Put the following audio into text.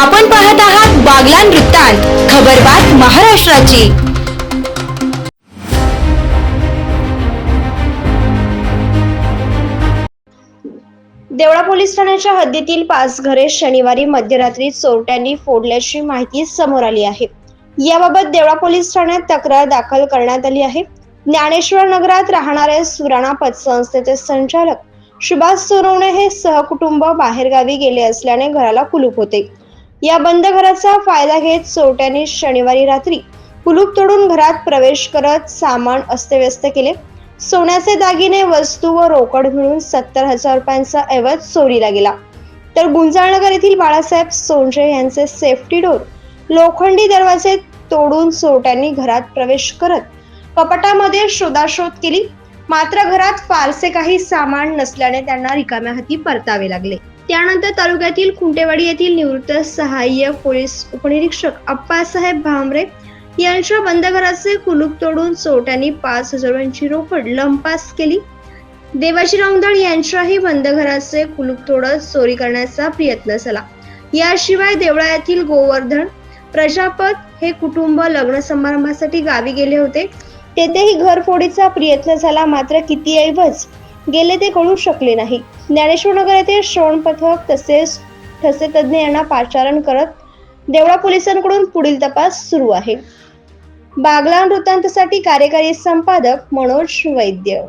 आपण पाहत आहात बागलान वृत्तांत खबरबात महाराष्ट्राची. देवळा पोलीस ठाण्याच्या हद्दीतील पाच घरे शनिवारी मध्यरात्री चोरट्यांनी फोडल्याची माहिती समोर आली आहे. याबाबत देवळा पोलीस ठाण्यात तक्रार दाखल करण्यात आली आहे. ज्ञानेश्वर नगरात राहणारे सुराणा पतसंस्थेचे संचालक सुभाष सोनवणे हे सहकुटुंब बाहेरगावी गेले असल्याने घराला कुलूप होते. या बंद घराचा फायदा घेत चोरट्यांनी शनिवारी रात्री कुलूप तोडून घरात प्रवेश करत सामान अस्तव्यस्त केले. सोन्याचे दागिने वस्तू व रोकड मिळून सत्तर हजार रुपयांचा ऐवज चोरीला गेला. तर गुंजाळनगर येथील बाळासाहेब सोनजे यांचे सेफ्टी डोर लोखंडी दरवाजे तोडून चोरट्यांनी घरात प्रवेश करत कपाटामध्ये शोधाशोध केली. मात्र घरात फारसे काही सामान नसल्याने त्यांना रिकाम्या हाती परतावे लागले. त्यानंतर तालुक्यातील खुंटेवाडी येथील निवृत्त सहाय्यक पोलीस उपनिरीक्षक अप्पासाहेब भामरे यांच्या बंद घराचे कुलूप तोडून चोरट्यांनी पाच हजार रुपयांची रोकड लंपास केली. देवाजी रामदाळ यांच्याही बंद घराचे कुलूप तोडत चोरी करण्याचा प्रयत्न झाला. याशिवाय देवळा गोवर्धन प्रजापत हे कुटुंब लग्न समारंभासाठी गावी गेले होते. तेथेही घरफोडीचा प्रयत्न झाला मात्र किती ऐवज गेले ते कळू शकले नाही. ज्ञानेश्वर नगर येथे श्रवण पथक तसेच ठसे तज्ज्ञ यांना पाचारण करत देवळा पोलिसांकडून पुढील तपास सुरू आहे. बागलान वृत्तांतसाठी कार्यकारी संपादक मनोज वैद्य.